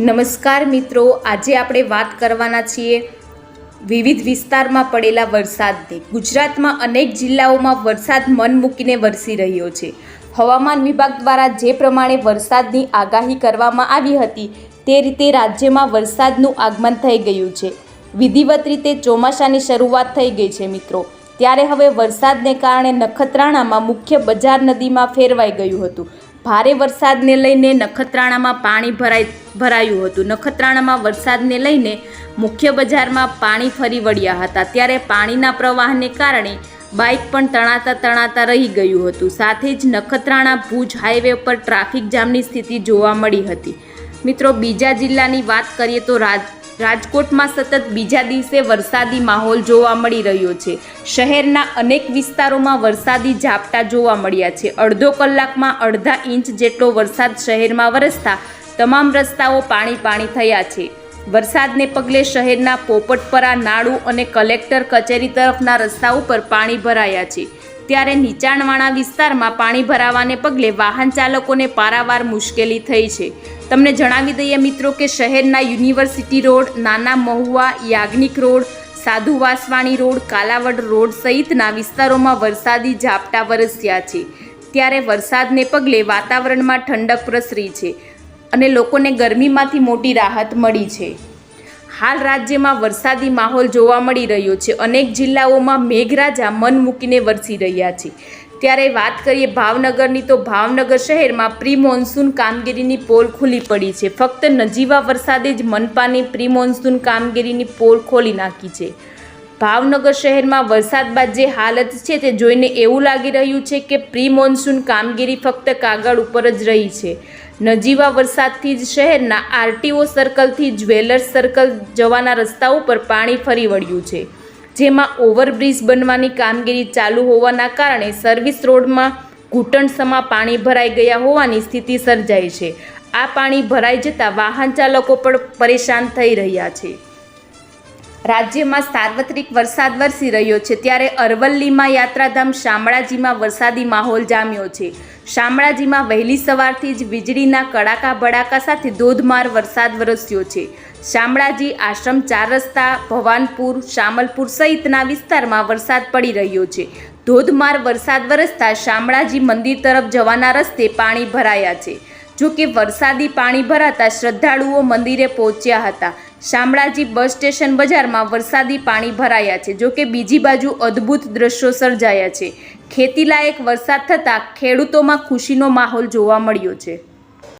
નમસ્કાર મિત્રો, આજે આપણે વાત કરવાના છીએ વિવિધ વિસ્તારમાં પડેલા વરસાદની. ગુજરાતમાં અનેક જિલ્લાઓમાં વરસાદ મન મૂકીને વરસી રહ્યો છે. હવામાન વિભાગ દ્વારા જે પ્રમાણે વરસાદની આગાહી કરવામાં આવી હતી, તે રીતે રાજ્યમાં વરસાદનું આગમન થઈ ગયું છે. વિધિવત રીતે ચોમાસાની શરૂઆત થઈ ગઈ છે મિત્રો. ત્યારે હવે વરસાદને કારણે નખત્રાણામાં મુખ્ય બજાર નદીમાં ફેરવાઈ ગયું હતું. ભારે વરસાદને લઈને નખત્રાણામાં પાણી ભરાઈ ભરાયું હતું. નખત્રાણામાં વરસાદને લઈને મુખ્ય બજારમાં પાણી ફરી વળ્યા હતા. ત્યારે પાણીના પ્રવાહને કારણે બાઇક પણ તણાતા તણાતા રહી ગયું હતું. સાથે જ નખત્રાણા ભુજ હાઈવે પર ટ્રાફિક જામની સ્થિતિ જોવા મળી હતી. મિત્રો, બીજા જિલ્લાની વાત કરીએ તો રાજ રાજકોટમાં સતત બીજા દિવસે વરસાદી માહોલ જોવા મળી રહ્યો છે. શહેરના અનેક વિસ્તારોમાં વરસાદી ઝાપટા જોવા મળ્યા છે. અડધો કલાકમાં અડધા ઇંચ જેટલો વરસાદ શહેરમાં વરસતા તમામ રસ્તાઓ પાણી પાણી થયા છે. વરસાદને પગલે શહેરના પોપટપરા, નાળુ અને કલેક્ટર કચેરી તરફના રસ્તા ઉપર પાણી ભરાયા છે. ત્યારે નીચાણવાળા વિસ્તારમાં પાણી ભરાવાને પગલે વાહન ચાલકોને પારાવાર મુશ્કેલી થઈ છે. તમને જણાવી દઈએ મિત્રો કે શહેરના યુનિવર્સિટી રોડ, નાના મહુવા, યાજ્ઞિક રોડ, સાધુ વાસવાણી રોડ, કાલાવડ રોડ સહિતના વિસ્તારોમાં વરસાદી ઝાપટા વરસ્યા છે. ત્યારે વરસાદને પગલે વાતાવરણમાં ઠંડક પ્રસરી છે અને લોકોને ગરમીમાંથી મોટી રાહત મળી છે. હાલ રાજ્યમાં વરસાદી માહોલ જોવા મળી રહ્યો છે. અનેક જિલ્લાઓમાં મેઘરાજા મન મૂકીને વરસી રહ્યા છે. ત્યારે વાત કરીએ ભાવનગરની તો ભાવનગર શહેરમાં પ્રી મોન્સૂન કામગીરીની પોલ ખુલ્લી પડી છે. ફક્ત નજીવા વરસાદે જ મનપાની પ્રી મોન્સૂન કામગીરીની પોલ ખોલી નાખી છે. ભાવનગર શહેરમાં વરસાદ બાદ જે હાલત છે તે જોઈને એવું લાગી રહ્યું છે કે પ્રી મોન્સૂન કામગીરી ફક્ત કાગળ ઉપર જ રહી છે. નજીવા વરસાદથી જ શહેરના આરટીઓ સર્કલથી જ્વેલર્સ સર્કલ જવાના રસ્તા ઉપર પાણી ફરી વળ્યું છે. જેમાં ઓવરબ્રિજ બનવાની કામગીરી ચાલુ હોવાના કારણે સર્વિસ રોડમાં ઘૂંટણસમાં પાણી ભરાઈ ગયા હોવાની સ્થિતિ સર્જાઈ છે. આ પાણી ભરાઈ જતાં વાહન ચાલકો પણ પરેશાન થઈ રહ્યા છે. રાજ્યમાં સાર્વત્રિક વરસાદ વરસી રહ્યો છે, ત્યારે અરવલ્લીમાં યાત્રાધામ શામળાજીમાં વરસાદી માહોલ જામ્યો છે. શામળાજીમાં વહેલી સવારથી જ વીજળીના કડાકા ભડાકા સાથે ધોધમાર વરસાદ વરસ્યો છે. શામળાજી આશ્રમ ચાર રસ્તા, ભવાનપુર, શામલપુર સહિતના વિસ્તારમાં વરસાદ પડી રહ્યો છે. ધોધમાર વરસાદ વરસતા શામળાજી મંદિર તરફ જવાના રસ્તે પાણી ભરાયા છે. જો કે વરસાદી પાણી ભરાતા શ્રદ્ધાળુઓ મંદિરે પહોંચ્યા હતા. શામળાજી બસ સ્ટેશન બજારમાં વરસાદી પાણી ભરાયા છે, જો કે બીજી બાજુ અદ્ભુત દ્રશ્યો સર્જાયા છે. ખેતીલાયક વરસાદ થતાં ખેડૂતોમાં ખુશીનો માહોલ જોવા મળ્યો છે.